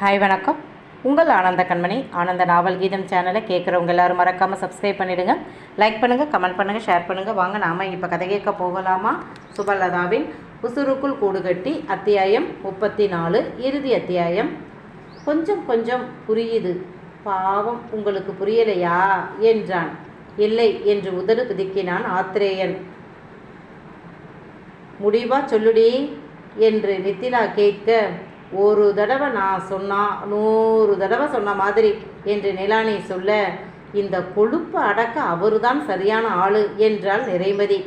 Hi வணக்கம். உங்கள் ஆனந்த கண்மணி. ஆனந்த நாவல் கீதம் சேனலை கேட்குறவங்க எல்லாரும் மறக்காமல் சப்ஸ்கிரைப் பண்ணிவிடுங்க லைக் பண்ணுங்கள் கமெண்ட் பண்ணுங்கள் ஷேர் பண்ணுங்கள் வாங்க நாம் இப்போ கதை கேட்க போகலாமா? சுபலதாவின் உசுருக்குள் கூடு கட்டி அத்தியாயம் முப்பத்தி நாலு இறுதி அத்தியாயம். கொஞ்சம் கொஞ்சம் புரியுது. பாவம் உங்களுக்கு புரியலையா? என்றான். இல்லை என்று உதடு பிதுக்கினான் ஆத்திரேயன். முடிவா சொல்லுடி? என்று நித்திலா கேட்க ஒரு தடவை நான் சொன்னால் நூறு தடவை சொன்ன மாதிரி என்று நிலானி சொல்ல இந்த கொழுப்பை அடக்க அவருதான் சரியான ஆளு என்றாள் நிறைமதி.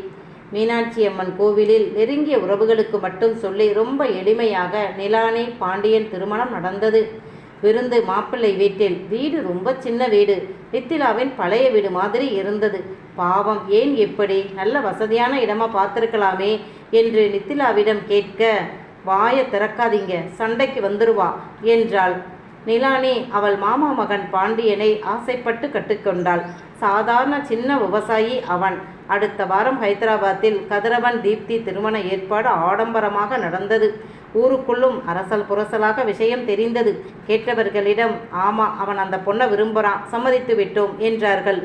மீனாட்சி அம்மன் கோவிலில் நெருங்கிய உறவுகளுக்கு மட்டும் சொல்லி ரொம்ப எளிமையாக நிலானி பாண்டியன் திருமணம் நடந்தது. விருந்து மாப்பிள்ளை வீட்டில் வீடு ரொம்ப சின்ன வீடு மித்திலாவின் பழைய வீடு மாதிரி இருந்தது. பாவம் ஏன் எப்படி நல்ல வசதியான இடமா பார்த்துருக்கலாமே என்று நித்திலாவிடம் கேட்க வாயை திறக்காதீங்க சண்டைக்கு வந்துருவா என்றாள். நிலானி அவள் மாமா மகன் பாண்டியனை ஆசைப்பட்டு கட்டுக்கொண்டாள் சாதாரண சின்ன விவசாயி அவன். அடுத்த வாரம் ஹைதராபாத்தில் கதிரவன் தீப்தி திருமண ஏற்பாடு ஆடம்பரமாக நடந்தது. ஊருக்குள்ளும் அரசல் புரசலாக விஷயம் தெரிந்தது. கேட்டவர்களிடம் ஆமா அவன் அந்த பொண்ணை விரும்புகிறான் சம்மதித்து விட்டோம் என்றார்கள்.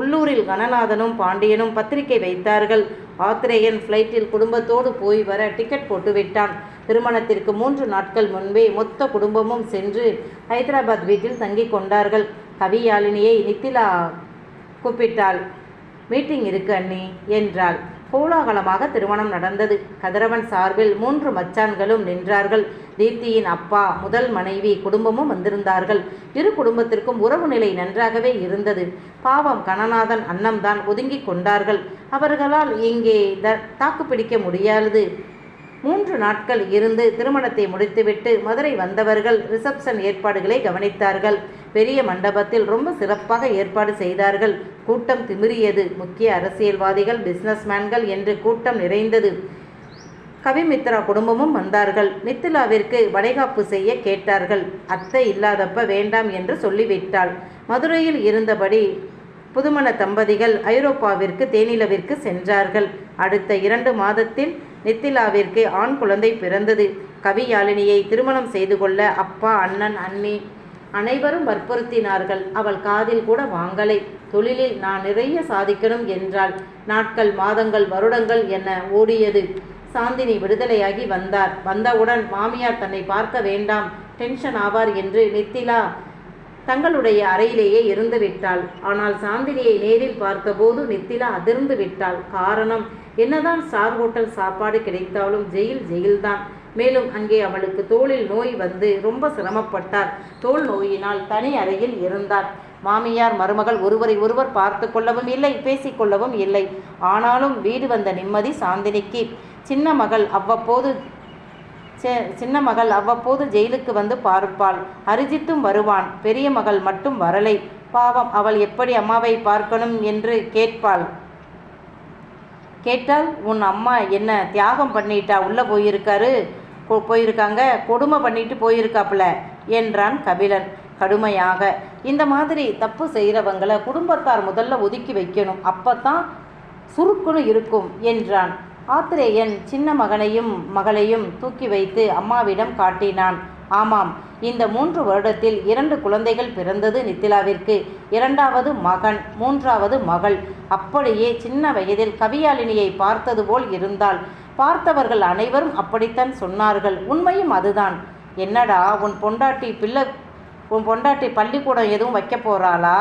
உள்ளூரில் கணநாதனும் பாண்டியனும் பத்திரிகை வைத்தார்கள். ஆத்திரேயன் ஃப்ளைட்டில் குடும்பத்தோடு போய் வர டிக்கெட் போட்டுவிட்டான். திருமணத்திற்கு மூன்று நாட்கள் முன்பே மொத்த குடும்பமும் சென்று ஹைதராபாத் வீட்டில் தங்கிக் கொண்டார்கள். கவியாளினியை நித்திலா கூப்பிட்டாள். மீட்டிங் இருக்கு அண்ணி என்றாள். கோலாகலமாக திருமணம் நடந்தது. கதிரவன் சார்பில் மூன்று மச்சான்களும் நின்றார்கள். தீப்தியின் அப்பா முதல் மனைவி குடும்பமும் வந்திருந்தார்கள். இரு குடும்பத்திற்கும் உறவு நிலை நன்றாகவே இருந்தது. பாவம் கணநாதன் அன்னம்தான் ஒதுங்கிக் கொண்டார்கள். அவர்களால் இங்கே த தாக்கு பிடிக்க முடியாது மூன்று நாட்கள் இருந்து திருமணத்தை முடித்துவிட்டு மதுரை வந்தவர்கள் ரிசப்ஷன் ஏற்பாடுகளை கவனித்தார்கள். பெரிய மண்டபத்தில் ரொம்ப சிறப்பாக ஏற்பாடு செய்தார்கள். கூட்டம் திமிரியது முக்கிய அரசியல்வாதிகள் பிஸ்னஸ்மேன்கள் என்று கூட்டம் நிறைந்தது. கவிமித்ரா குடும்பமும் வந்தார்கள். மித்திலாவிற்கு வளைகாப்பு செய்ய கேட்டார்கள். அத்தை இல்லாதப்ப வேண்டாம் என்று சொல்லிவிட்டாள். மதுரையில் இருந்தபடி புதுமண தம்பதிகள் ஐரோப்பாவிற்கு தேனிலவிற்கு சென்றார்கள். அடுத்த இரண்டு மாதத்தில் நித்திலாவிற்கு ஆண் குழந்தை பிறந்தது. கவியாழினியை திருமணம் செய்து கொள்ள அப்பா அண்ணன் அண்ணி அனைவரும் வற்புறுத்தினார்கள். அவள் காதில் கூட வாங்கலை. தொழிலில் நான் நிறைய சாதிக்கணும் என்றாள். நாட்கள் மாதங்கள் வருடங்கள் என ஓடியது. சாந்தினி விடுதலையாகி வந்தார். வந்தவுடன் மாமியார் தன்னை பார்க்க வேண்டாம் டென்ஷன் ஆவார் என்று நித்திலா தங்களுடைய அறையிலேயே இருந்து விட்டாள் ஆனால் சாந்தினியை நேரில் பார்த்தபோது நித்திலா அதிர்ந்து விட்டாள். காரணம் என்னதான் ஸ்டார் ஹோட்டல் சாப்பாடு கிடைத்தாலும் ஜெயில் ஜெயில்தான். மேலும் அங்கே அவளுக்கு தோளில் நோய் வந்து ரொம்ப சிரமப்பட்டார். தோல் நோயினால் தனி அறையில் இருந்தார். மாமியார் மருமகள் ஒருவரை ஒருவர் பார்த்து கொள்ளவும் இல்லை பேசிக்கொள்ளவும் இல்லை. ஆனாலும் வீடு வந்த நிம்மதி சாந்தினிக்கு. சின்ன மகள் அவ்வப்போது சின்ன மகள் அவ்வப்போது ஜெயிலுக்கு வந்து பார்ப்பாள். அரிஜித்தும் வருவான். பெரிய மகள் மட்டும் வரலை. பாவம் அவள் எப்படி அம்மாவை பார்க்கணும் என்று கேட்பாள். கேட்டால் உன் அம்மா என்ன தியாகம் பண்ணிட்டா? உள்ளே போயிருக்காரு? போயிருக்காங்க? கொடுமை பண்ணிட்டு போயிருக்காப்புல என்றான் கபிலன். கடுமையாக. இந்த மாதிரி தப்பு செய்கிறவங்களை குடும்பத்தார் முதல்ல ஒதுக்கி வைக்கணும். அப்பத்தான் சுருக்குன்னு இருக்கும் என்றான். ஆத்திரேயன் சின்ன மகனையும் மகளையும் தூக்கி வைத்து அம்மாவிடம் காட்டினான். ஆமாம் இந்த மூன்று வருடத்தில் இரண்டு குழந்தைகள் பிறந்தது நித்திலாவிற்கு. இரண்டாவது மகன் மூன்றாவது மகள். அப்படியே சின்ன வயதில் கவியாளினியை பார்த்தது போல் இருந்தாள். பார்த்தவர்கள் அனைவரும் அப்படித்தான் சொன்னார்கள். உண்மையும் அதுதான். என்னடா உன் பொண்டாட்டி பிள்ளை உன் பொண்டாட்டி பள்ளிக்கூடம் எதுவும் வைக்க போகிறாளா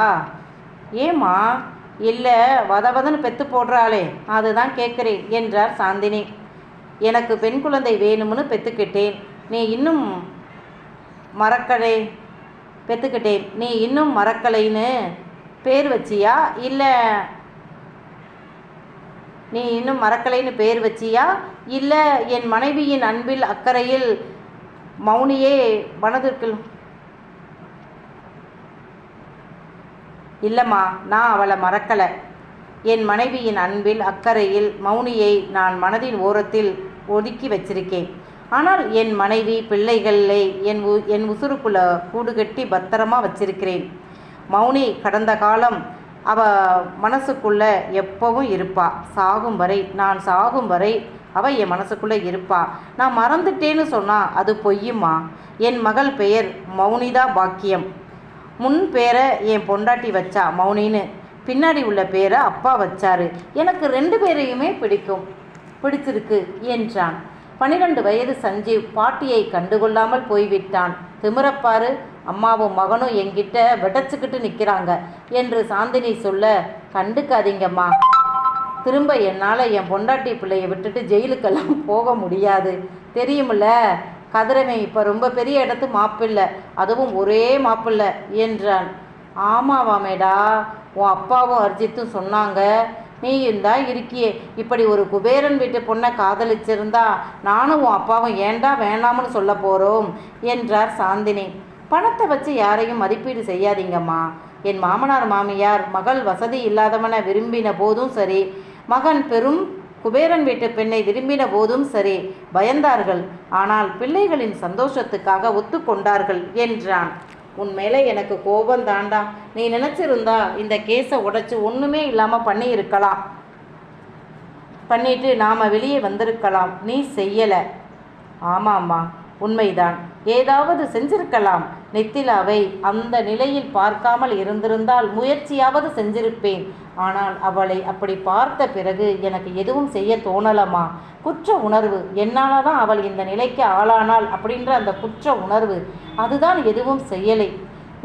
ஏமா இல்லை வதவதன்னு பெத்து போடுறாளே. அதுதான் கேட்குறேன் என்றார் சாந்தினி. எனக்கு பெண் குழந்தை வேணும்னு பெற்றுக்கிட்டேன் நீ இன்னும் மறக்கலை பெற்றுக்கிட்டேன் நீ இன்னும் மறக்கலைன்னு பேர் வச்சியா? இல்லை நீ இன்னும் மறக்கலைன்னு பேர் வச்சியா? இல்லை என் மனைவியின் அன்பில் அக்கறையில் மௌனியே மனதிற்கு இல்லைம்மா நான் அவளை மறக்கலை. என் மனைவியின் அன்பில் அக்கறையில் மௌனியை நான் மனதின் ஓரத்தில் ஒதுக்கி வச்சிருக்கேன். ஆனால் என் மனைவி பிள்ளைகளை என் உ என் உசுருக்குள்ள கூடு கட்டி பத்திரமா வச்சிருக்கிறேன். மௌனி கடந்த காலம் அவ மனசுக்குள்ள எப்பவும் இருப்பா. சாகும் வரை நான் சாகும் வரை அவள் என் மனசுக்குள்ளே இருப்பா. நான் மறந்துட்டேன்னு சொன்னா அது பொய்யுமா? என் மகள் பெயர் மௌனிதா பாக்கியம். முன் பேரை என் பொண்டாட்டி வச்சா மௌனின்னு பின்னாடி உள்ள பேரை அப்பா வச்சாரு. எனக்கு ரெண்டு பேரையுமே பிடிக்கும். பிடிச்சிருக்கு என்றான். பனிரெண்டு வயது சஞ்சீவ் பாட்டியை கண்டுகொள்ளாமல் போய்விட்டான். திமிரப்பாரு அம்மாவும் மகனும் என்கிட்ட விடச்சிக்கிட்டு நிற்கிறாங்க என்று சாந்தினி சொல்ல கண்டுக்காதீங்கம்மா. திரும்ப என்னால் என் பொண்டாட்டி பிள்ளையை விட்டுட்டு ஜெயிலுக்கெல்லாம் போக முடியாது. தெரியுமில்ல கதிரவன் இப்போ ரொம்ப பெரிய இடத்து மாப்பிள்ளை. அதுவும் ஒரே மாப்பிள்ளை என்றான். ஆமாவாமேடா உன் அப்பாவும் அர்ஜித்தும் சொன்னாங்க நீயும் தான் இருக்கியே. இப்படி ஒரு குபேரன் வீட்டு பொண்ணை காதலிச்சிருந்தா நானும் உன் அப்பாவும் ஏண்டா வேண்டாம்னு சொல்ல போகிறோம் என்றார் சாந்தினி. பணத்தை வச்சு யாரையும் மதிப்பீடு செய்யாதீங்கம்மா. என் மாமனார் மாமியார் மகள் வசதி இல்லாதவனை விரும்பின போதும் சரி. மகன் பெரும் குபேரன் வீட்டு பெண்ணை விரும்பின போதும் சரி. பயந்தார்கள். ஆனால் பிள்ளைகளின் சந்தோஷத்துக்காக ஒத்துக்கொண்டார்கள் என்றான். உன் மேலே எனக்கு கோபம் தாண்டா. நீ நினச்சிருந்தா இந்த கேஸை உடைச்சி ஒன்றுமே இல்லாமல் பண்ணியிருக்கலாம். பண்ணிட்டு நாம் வெளியே வந்திருக்கலாம். நீ செய்யலை. ஆமாம்மா உண்மைதான். ஏதாவது செஞ்சிருக்கலாம். நித்திலாவை அந்த நிலையில் பார்க்காமல் இருந்திருந்தால் முயற்சியாவது செஞ்சிருப்பேன். ஆனால் அவளை அப்படி பார்த்த பிறகு எனக்கு எதுவும் செய்ய தோணலமா குற்ற உணர்வு. என்னால் தான் அவள் இந்த நிலைக்கு ஆளானாள் அப்படின்ற அந்த குற்ற உணர்வு. அதுதான் எதுவும் செய்யலை.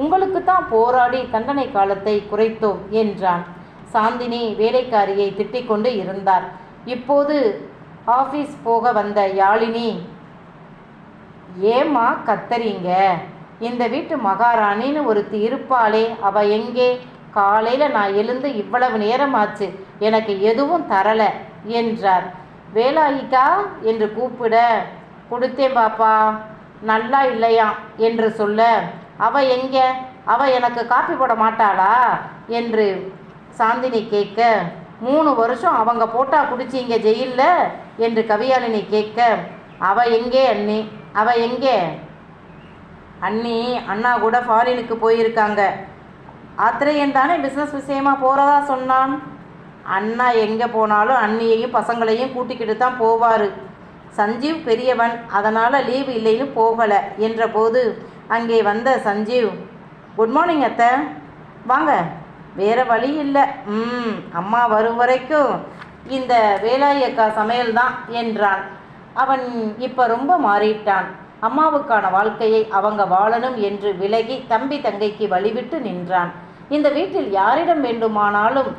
உங்களுக்கு தான் போராடி தண்டனை காலத்தை குறைத்தோம் என்றான். சாந்தினி வேலைக்காரியை திட்டிக் கொண்டு இருந்தார். இப்போது ஆஃபீஸ் போக வந்த யாழினி ஏம்மா கத்தறீங்க? இந்த வீட்டு மகாராணின்னு ஒருத்தி இருப்பாளே. அவ எங்கே? காலையில் நான் எழுந்து இவ்வளவு நேரம் ஆச்சு எனக்கு எதுவும் தரலை என்றார். வேலாயிக்கா என்று கூப்பிட கொடுத்தேன் பாப்பா நல்லா இல்லையா என்று சொல்ல அவ எங்கே? அவ எனக்கு காப்பி போட மாட்டாளா? என்று சாந்தினி கேட்க மூணு வருஷம் அவங்க போட்டா குடிச்சிங்க ஜெயிலில்? என்று கவியாளினி கேட்க அவ எங்கே அண்ணி? அவ எங்கே? அண்ணி அண்ணா கூட ஃபாரினுக்கு போயிருக்காங்க. ஆத்திரையன் தானே பிஸ்னஸ் விஷயமா போகிறதா சொன்னான். அண்ணா எங்கே போனாலும் அண்ணியையும் பசங்களையும் கூட்டிக்கிட்டு தான் போவார். சஞ்சீவ் பெரியவன் அதனால் லீவு இல்லைன்னு போகலை என்றபோது அங்கே வந்த சஞ்சீவ் குட் மார்னிங் அத்தை. வாங்க. வேறு வழி இல்லை. ம் அம்மா வரும் வரைக்கும் இந்த வேலாயக்கா சமையல் தான் என்றான். அவன் இப்போ ரொம்ப மாறிட்டான். அம்மாவுக்கான வாழ்க்கையை அவங்க வாழணும் என்று விலகி தம்பி தங்கைக்கு வழிவிட்டு நின்றான். இந்த வீட்டில் யாரிடம் வேண்டுமானாலும்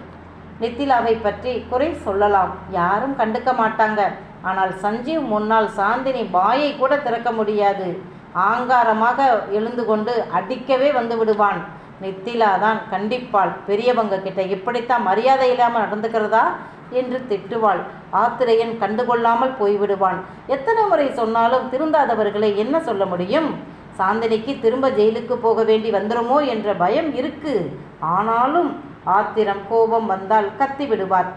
நித்திலாவை பற்றி குறை சொல்லலாம். யாரும் கண்டுக்க மாட்டாங்க. ஆனால் சஞ்சீவ் முன்னால் சாந்தினி வாயை கூட திறக்க முடியாது. ஆங்காரமாக எழுந்து கொண்டு அடிக்கவே வந்து விடுவான். நித்திலா தான் கண்டிப்பாள் பெரியவங்க கிட்ட இப்படித்தான் மரியாதை இல்லாமல் நடந்துக்கிறதா என்று திட்டுவாள். ஆத்திரையன் கண்டுகொள்ளாமல் போய்விடுவான். எத்தனை முறை சொன்னாலும் திருந்தாதவர்களை என்ன சொல்ல முடியும்? சாந்தினிக்கு திரும்ப ஜெயிலுக்கு போக வேண்டி வந்துடுமோ என்ற பயம் இருக்கு. ஆனாலும் ஆத்திரம் கோபம் வந்தால் கத்தி விடுவார்.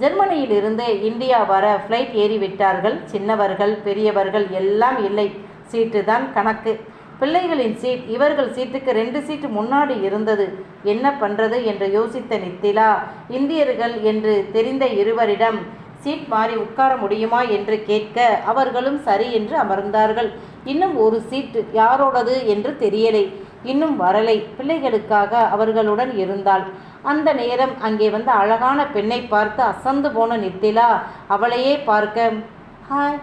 ஜெர்மனியிலிருந்து இந்தியா வர ஃப்ளைட் ஏறிவிட்டார்கள். சின்னவர்கள் பெரியவர்கள் எல்லாம் இல்லை. சீட்டு தான் கணக்கு. பிள்ளைகளின் சீட் இவர்கள் சீட்டுக்கு ரெண்டு சீட்டு முன்னாடி இருந்தது. என்ன பண்ணுறது என்று யோசித்த நித்திலா இந்தியர்கள் என்று தெரிந்த இருவரிடம் சீட் மாறி உட்கார முடியுமா என்று கேட்க அவர்களும் சரி என்று அமர்ந்தார்கள். இன்னும் ஒரு சீட்டு யாரோடது என்று தெரியலை. இன்னும் வரலை. பிள்ளைகளுக்காக அவர்களுடன் இருந்தாள். அந்த நேரம் அங்கே வந்த அழகான பெண்ணை பார்த்து அசந்து போன நித்திலா அவளையே பார்க்க. Hi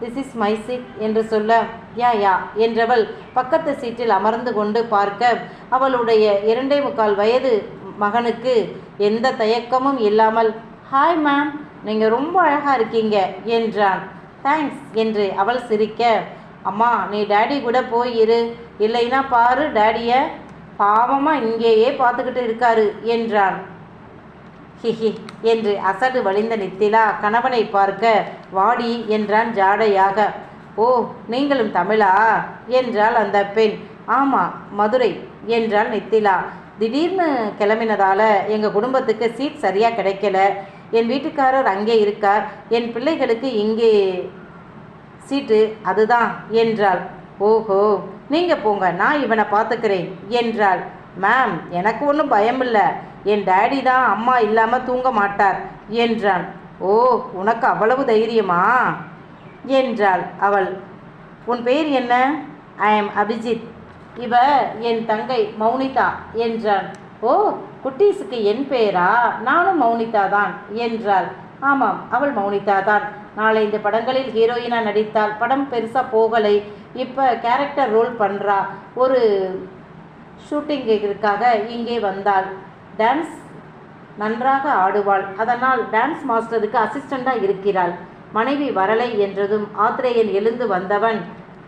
this is my seat என்று சொல்ல யா யா என்றவள் பக்கத்து சீட்டில் அமர்ந்து கொண்டு பார்க்க அவளுடைய இரண்டே முக்கால் வயது மகனுக்கு எந்த தயக்கமும் இல்லாமல் ஹாய் மேம் நீங்கள் ரொம்ப அழகாக இருக்கீங்க என்றான். தேங்க்ஸ் என்று அவள் சிரிக்க. அம்மா நீ டேடி கூட போய் இரு. இல்லைன்னா பாரு டேடியை. பாவமாக இங்கேயே பார்த்துக்கிட்டு இருக்காரு என்றான். ஹிஹி என்று அசடு வழிந்த நித்திலா கணவனை பார்க்க வாடி என்றான் ஜாடையாக. ஓ நீங்களும் தமிழா? என்றாள் அந்த பெண். ஆமாம் மதுரை என்றாள் நித்திலா. திடீர்னு கிளம்பினதால எங்கள் குடும்பத்துக்கு சீட் சரியாக கிடைக்கல. என் வீட்டுக்காரர் அங்கே இருக்கார். என் பிள்ளைகளுக்கு இங்கே சீட்டு அதுதான் என்றாள். ஓஹோ நீங்கள் போங்க நான் இவனை பார்த்துக்கிறேன் என்றாள். மேம் எனக்கு ஒன்றும் பயமில்லை. என் டேடி தான் அம்மா இல்லாமல் தூங்க மாட்டார் என்றான். ஓ உனக்கு அவ்வளவு தைரியமா? என்றாள் அவள். உன் பெயர் என்ன? ஐ எம் அபிஜித் இவ என் தங்கை மௌனிதா என்றான். ஓ குட்டீஸுக்கு என் பெயரா நானும் மௌனிதா தான் என்றாள். ஆமாம் அவள் மௌனிதா தான் நாளை இந்த படங்களில் ஹீரோயினாக நடித்தாள் படம் பெருசாக போகலை. இப்போ கேரக்டர் ரோல் பண்ணுறா ஒரு ஷூட்டிங்கிற்காக இங்கே வந்தாள். டான்ஸ் நன்றாக ஆடுவாள். அதனால் டான்ஸ் மாஸ்டருக்கு அசிஸ்டண்டாக இருக்கிறாள். மனைவி வரலை என்றதும் ஆத்திரேயன் எழுந்து வந்தவன்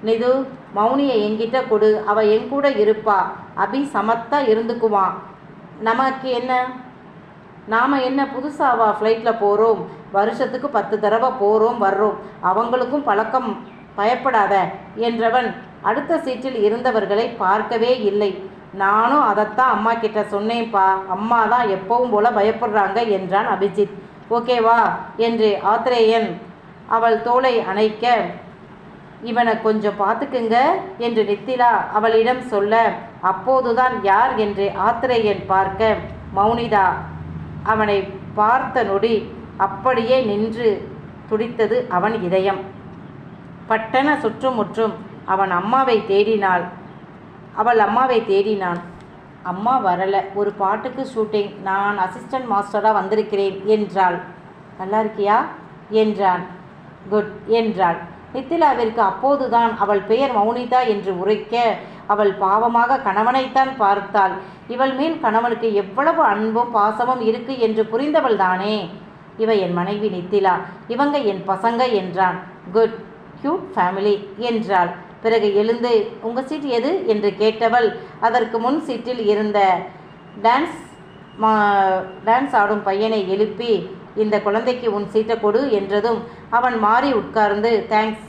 நிது மௌனியை என்கிட்ட கொடு. அவ என் கூட இருப்பா. அபி சமத்தா இருந்துக்குவான். நமக்கு என்ன? நாம் என்ன புதுசாவா ஃப்ளைட்டில் போகிறோம் வருஷத்துக்கு பத்து தடவை போகிறோம் வர்றோம். அவங்களுக்கும் பழக்கம். பயப்படாத. என்றவன் அடுத்த சீட்டில் இருந்தவர்களை பார்க்கவே இல்லை. நானும் அதைத்தான் அம்மா கிட்ட சொன்னேன்ப்பா. அம்மா தான் எப்பவும் போல பயப்படுறாங்க என்றான் அபிஜித். ஓகேவா? என்று ஆத்திரேயன் அவள் தோளை அணைக்க இவனை கொஞ்சம் பார்த்துக்குங்க என்று நித்திலா அவளிடம் சொல்ல அப்போதுதான் யார் என்று ஆத்திரேயன் பார்க்க? மௌனிதா. அவனை பார்த்த நொடி அப்படியே நின்று துடித்தது அவன் இதயம். பட்டன சுற்றுமுற்றும் அவன் அம்மாவை தேடினாள். அவள் அம்மாவை தேடினான். அம்மா வரல. ஒரு பாட்டுக்கு ஷூட்டிங் நான் அசிஸ்டன்ட் மாஸ்டராக வந்திருக்கிறேன் என்றாள். நல்லா இருக்கியா? என்றான். குட் என்றாள். நித்திலாவிற்கு அப்போதுதான் அவள் பெயர் மௌனிதா என்று உரைக்க அவள் பாவமாக கணவனைத்தான் பார்த்தாள். இவள் மேல் கணவனுக்கு எவ்வளவு அன்பும் பாசமும் இருக்கு என்று புரிந்தவள் தானே? இவ என் மனைவி நித்திலா. இவங்க என் பசங்க என்றான். குட். கியூட் ஃபேமிலி என்றாள். பிறகு எழுந்து உங்கள் சீட் எது? என்று கேட்டவள் அதற்கு முன் சீட்டில் இருந்த டான்ஸ் மா டான்ஸ் ஆடும் பையனை எழுப்பி இந்த குழந்தைக்கு உன் சீட்டை கொடு என்றதும் அவன் மாறி உட்கார்ந்து தேங்க்ஸ்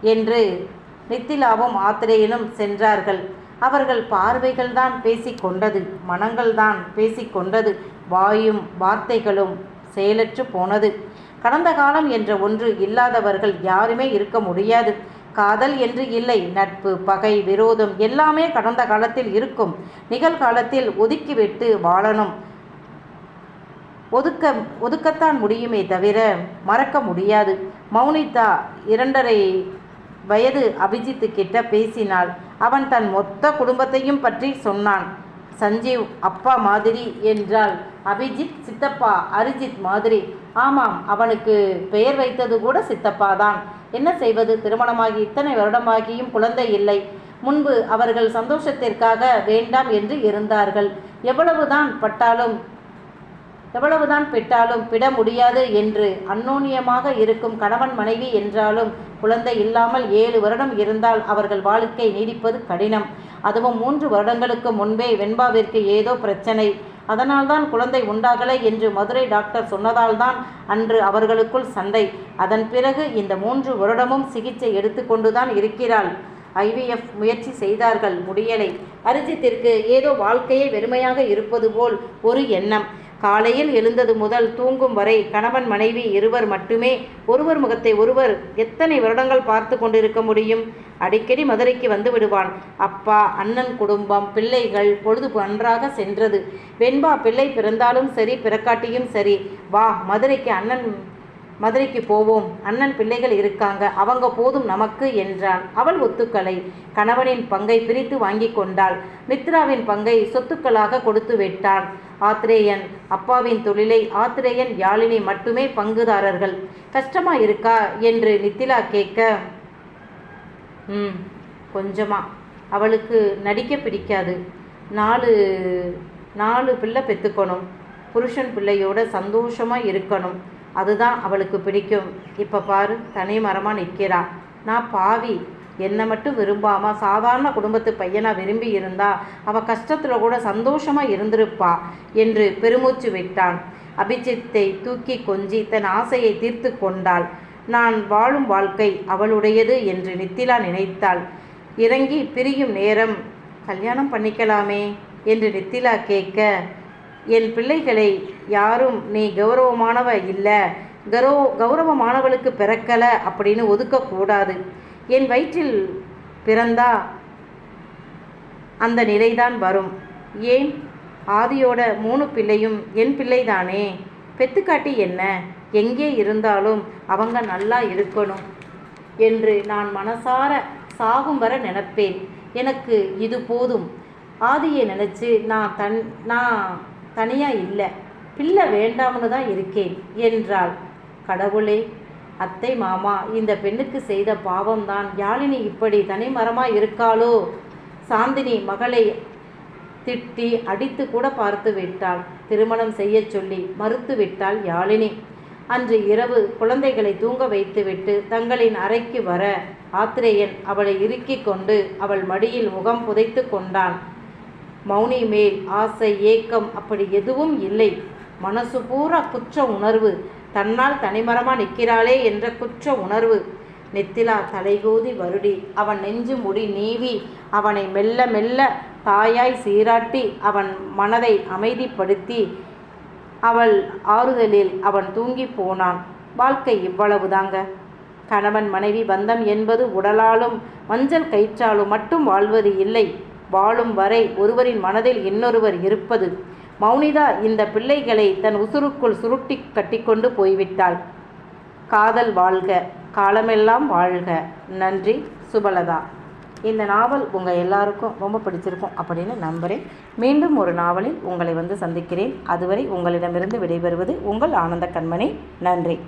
என்று நித்திலாவும் ஆத்திரேயனும் சென்றார்கள். அவர்கள் பார்வைகள்தான் பேசிக்கொண்டது மனங்கள்தான் பேசிக்கொண்டது வாயும் வார்த்தைகளும் செயலற்று போனது. கடந்த காலம் என்ற ஒன்று இல்லாதவர்கள் யாருமே இருக்க முடியாது. காதல் என்று இல்லை நட்பு பகை விரோதம் எல்லாமே கடந்த காலத்தில் இருக்கும். நிகழ்காலத்தில் ஒதுக்கிவிட்டு வாழணும். ஒதுக்க ஒதுக்கத்தான் முடியுமே தவிர மறக்க முடியாது. மௌனிதா இரண்டரை வயது அபிஜித்து கிட்ட பேசினாள். அவன் தன் மொத்த குடும்பத்தையும் பற்றி சொன்னான். சஞ்சீவ் அப்பா மாதிரி என்றால் அபிஜித் சித்தப்பா அரிஜித் மாதிரி. ஆமாம் அவனுக்கு பெயர் வைத்தது கூட சித்தப்பா தான். என்ன செய்வது? திருமணமாகி இத்தனை வருடமாகியும் குழந்தை இல்லை. முன்பு அவர்கள் சந்தோஷத்திற்காக வேண்டாம் என்று இருந்தார்கள். எவ்வளவுதான் பட்டாலும் எவ்வளவுதான் பெற்றாலும் பிட முடியாது என்று அந்நோன்யமாக இருக்கும் கணவன் மனைவி என்றாலும் குழந்தை இல்லாமல் ஏழு வருடம் இருந்தால் அவர்கள் வாழ்க்கை நீடிப்பது கடினம். அதுவும் மூன்று வருடங்களுக்கு முன்பே வெண்பாவிற்கு ஏதோ பிரச்சனை. அதனால்தான் குழந்தை உண்டாகலை என்று மதுரை டாக்டர் சொன்னதால்தான் அன்று அவர்களுக்குள் சண்டை. அதன் பிறகு இந்த மூன்று வருடமும் சிகிச்சை எடுத்துக்கொண்டுதான் இருக்கிறாள். ஐவிஎஃப் முயற்சி செய்தார்கள் முடியலை. அரிஜித்திற்கு ஏதோ வாழ்க்கையே வெறுமையாக இருப்பது போல் ஒரு எண்ணம். காலையில் எழுந்தது முதல் தூங்கும் வரை கணவன் மனைவி இருவர் மட்டுமே ஒருவர் முகத்தை ஒருவர் எத்தனை வருடங்கள் பார்த்து கொண்டிருக்க முடியும்? அடிக்கடி மதுரைக்கு வந்து விடுவான் அப்பா அண்ணன் குடும்பம் பிள்ளைகள் பொழுது நன்றாக சென்றது. வெண்பா பிள்ளை பிறந்தாலும் சரி பிறக்காட்டியும் சரி. வா மதுரைக்கு அண்ணன் மதுரைக்கு போவோம். அண்ணன் பிள்ளைகள் இருக்காங்க. அவங்க போதும் நமக்கு என்றான். அவள் ஒத்துக்களை கணவனின் பங்கை பிரித்து வாங்கி கொண்டாள். மித்ராவின் பங்கை சொத்துக்களாக கொடுத்து விட்டான் ஆத்திரேயன் அப்பாவின் தொழிலை ஆத்திரேயன் யாழினி மட்டுமே பங்குதாரர்கள். கஷ்டமா இருக்கா? என்று நித்திலா கேட்க ம் கொஞ்சமா. அவளுக்கு நடிக்க பிடிக்காது. நாலு நாலு பிள்ளை பெற்றுக்கணும் புருஷன் பிள்ளையோட சந்தோஷமாக இருக்கணும். அதுதான் அவளுக்கு பிடிக்கும். இப்போ பாரு தனி மரமாக நிற்கிறா. நான் பாவி. என்னை மட்டும் விரும்பாமல் சாதாரண குடும்பத்து பையனாக விரும்பி இருந்தா அவள் கஷ்டத்தில் கூட சந்தோஷமாக இருந்திருப்பா என்று பெருமூச்சு விட்டான். அபிஜித்தை தூக்கி கொஞ்சி தன் ஆசையை தீர்த்து கொண்டாள். நான் வாழும் வாழ்க்கை அவளுடையது என்று நித்திலா நினைத்தாள். இறங்கி பிரியும் நேரம் கல்யாணம் பண்ணிக்கலாமே என்று நித்திலா கேட்க என் பிள்ளைகளை யாரும் நீ கௌரவமானவ இல்லை கௌரவ கௌரவமானவளுக்கு பிறக்கல அப்படின்னு ஒதுக்கக்கூடாது. என் வயிற்றில் பிறந்தா அந்த நிலைதான் வரும். ஏன்? ஆதியோட மூணு பிள்ளையும் என் பிள்ளைதானே. பெத்துக்காட்டி என்ன? எங்கே இருந்தாலும் அவங்க நல்லா இருக்கணும் என்று நான் மனசார சாகும் வர நினைப்பேன். எனக்கு இது போதும். ஆதியை நினச்சி நான் தன் நான் தனியாக இல்லை. பிள்ளை வேண்டாம்னு தான் இருக்கேன் என்றாள். கடவுளே அத்தை மாமா இந்த பெண்ணுக்கு செய்த பாவம்தான். யாழினி இப்படி தனிமரமாக இருக்காளோ? சாந்தினி மகளை திட்டி அடித்து கூட பார்த்து விட்டாள். திருமணம் செய்யச் சொல்லி மறுத்து விட்டாள் யாழினி. அன்று இரவு குழந்தைகளை தூங்க வைத்துவிட்டு தங்களின் அறைக்கு வர ஆத்திரேயன் அவளை இறுக்கி கொண்டு அவள் மடியில் முகம் புதைத்து கொண்டான். மௌனி மேல் ஆசை ஏக்கம் அப்படி எதுவும் இல்லை. மனசு பூரா குற்ற உணர்வு. தன்னால் தனிமரமாக நிற்கிறாளே என்ற குற்ற உணர்வு. நெத்திலா தலைகூதி வருடி. அவன் நெஞ்சு முடி நீவி அவனை மெல்ல மெல்ல தாயாய் சீராட்டி அவன் மனதை அமைதிப்படுத்தி அவள் ஆறுதலில் அவன் தூங்கி போனான். வாழ்க்கை இவ்வளவுதாங்க. கணவன் மனைவி பந்தம் என்பது உடலாலும் மஞ்சள் கயிற்றாலும் மட்டும் வாழ்வது இல்லை. வாழும் வரை ஒருவரின் மனதில் இன்னொருவர் இருப்பது மௌனிதா இந்த பிள்ளைகளை தன் உசுருக்குள் சுருட்டி கட்டிக்கொண்டு போய்விட்டாள். காதல் வாழ்க காலமெல்லாம் வாழ்க. நன்றி சுபலதா. இந்த நாவல் உங்கள் எல்லாருக்கும் ரொம்ப பிடிச்சிருக்கும் அப்படின்னு நம்புகிறேன் மீண்டும் ஒரு நாவலில் உங்களை வந்து சந்திக்கிறேன். அதுவரை உங்களிடமிருந்து விடைபெறுவது உங்கள் ஆனந்த கண்மணி. நன்றி.